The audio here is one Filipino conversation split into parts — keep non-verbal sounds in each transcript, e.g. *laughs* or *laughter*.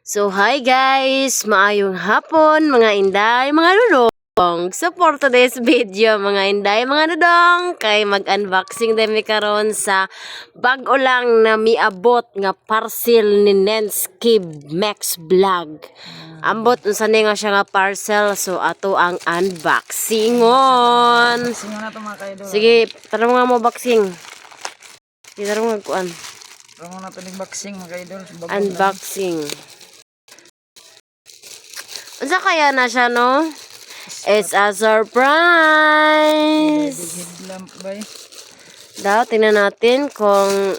So, hi guys! Maayong hapon, mga inday, mga dudong! So, for today's video, mga inday, mga dudong, kay mag-unboxing din mi karon sa bago lang na miabot nga parcel ni Nensky Max Vlog. Ambot unsa ni nga siya nga parcel, so ato ang unboxingon. Sige, tara mo nga mo boxing. Sige, tara mo nga kuan. Tara mo na ito boxing mga na. Unboxing. Unsa kaya na siya, no? It's a surprise! Daw, tingnan natin kung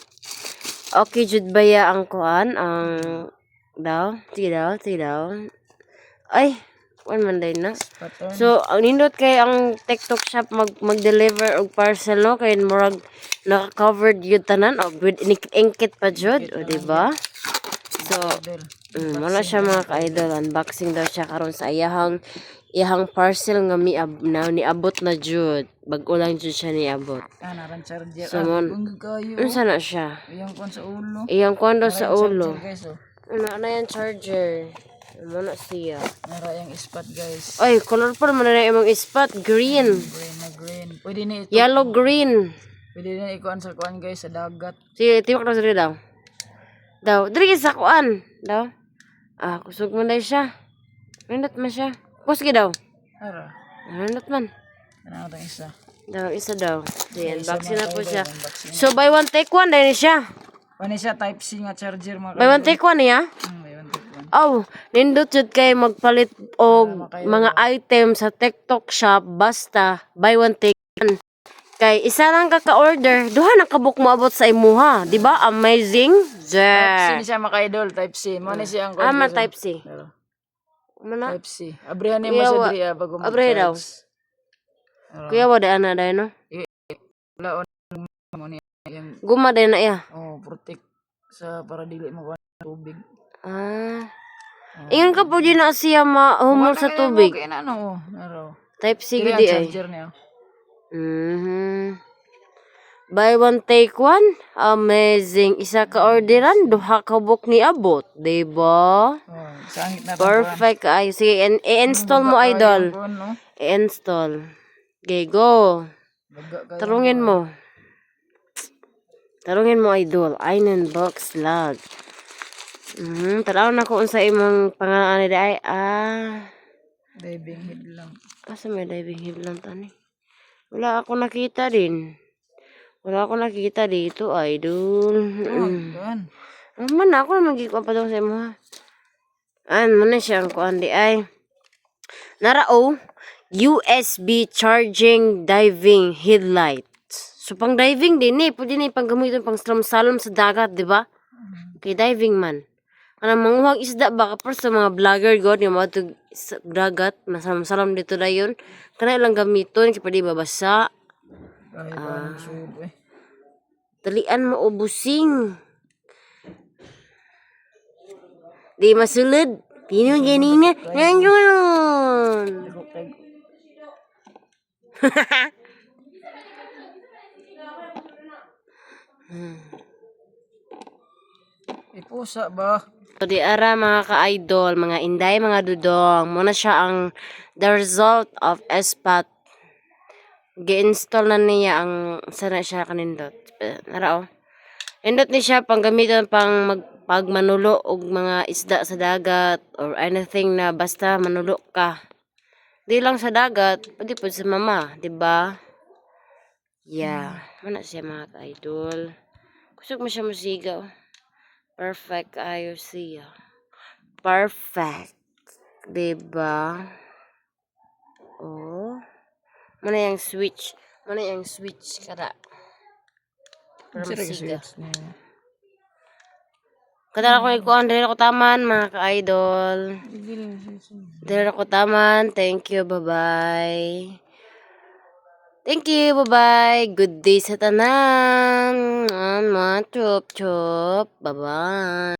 okay jud ba ya ang kuan, ang daw, sige daw, sige daw. Ay, kuan man day na. So, ang nindot kay ang TikTok shop mag mag-deliver og parcel no kay murag naka-covered yun tanan o with inkit pa jud, o di ba? So. Mm, wala siya mga ka-idol. Unboxing daw siya karon sa iyahang iyahang parcel nga miab na niabot na jud. Bago lang jud siya niabot. Ah, naran charger. So, mon-. Unsa na siya? Iyang kon sa ulo. Iyang kwando sa ulo. guys, oh. Ano na yan charger? Ano na siya? Nara yung spot guys. Ay, colorful man na imong spot. Green. Green na green. Pwede na ito. Yellow green. Pwede na ikuan sa kuan guys sa dagat. Sige, tiwak na sila daw. Daw, diri sa kuan. Daw. Ah, kusog mo na siya. Nindot man siya. Kusgi daw. Ara. Nindot man. Ano ito isa? Daw, isa daw. Unboxing mga na po siya. So, buy one, take one din siya. Ano siya type C nga charger mga Buy one, take one niya. May one take one. Oh, nindot jud kay magpalit og mga item sa TikTok shop basta buy one take one. Kay isa lang ka ka-order, duha na kabuk mo abot sa imuha, di ba? Amazing. Type C Yeah. siya mga idol, type C. Mo ni siya ang Ah, man confusion. type C. Mana? Type C. Abrihan mo sa diri ah, bago mo. abrihan daw. Kuya wa da na dai no. Wala on mo ni Guma dai na iya. oh protect sa para dili mo tubig. Ah. Ingon ka po na siya mahumol sa tubig. Okay na no. Type C gidi ay. charger niya. Mhm. Buy one take one. Amazing. Isa ka orderan, duha ka book ni abot, di ba? Oh, sangit na Perfect ay sige in- i-install mo idol. No. I-install. Okay, go. Tarungin mo. Tarungin mo idol. Iron box log. Mhm, tanaw na ko unsa imong pangalan ni ay ah. diving head lang. Asa may diving hiblang tani? Wala ako nakita din. Wala ako nakita dito, idol. Oh, Mm. kuan. Man, ako naman gikuha pa daw sa imo ha. An, mo na siya ang kuhan di ay. Nara o, USB charging diving headlight. So, pang diving din eh. Pwede na pang gamitin pang salam sa dagat, di ba? Okay, diving man. Ano, manguhag isda ba? Kapag sa mga vlogger god, yung mga tug- dagat, masalam-salam dito na yun. Kana ilang gamiton, kaya pwede babasa. Ay, Ah. kuan sud eh. Dalian mo ubusing. Di masulod. Pino ganina. Nandiyon. Dako *laughs* kay Ipusa ba? So, di ara mga ka-idol, mga inday, mga dudong. Muna siya ang the result of SPAT. Gi-install na niya ang sana siya kanindot. Nara oh. Indot ni siya pang gamitan pang mag pagmanulo og mga isda sa dagat or anything na basta manulo ka. Di lang sa dagat, pwede po sa mama, di ba? Yeah, mana siya mga ka-idol. Kusog mo siya musigaw. Perfect siya. Perfect. Diba? Oh. Mana yung switch? Mana yung switch kada? Para Sira ka masiga. switch niya. Kada ako ikuan dili ako taman mga ka-idol. Dili ako taman. Thank you. Bye-bye. Thank you. Bye-bye. Good day sa tanan. Mga chop chop. Bye-bye.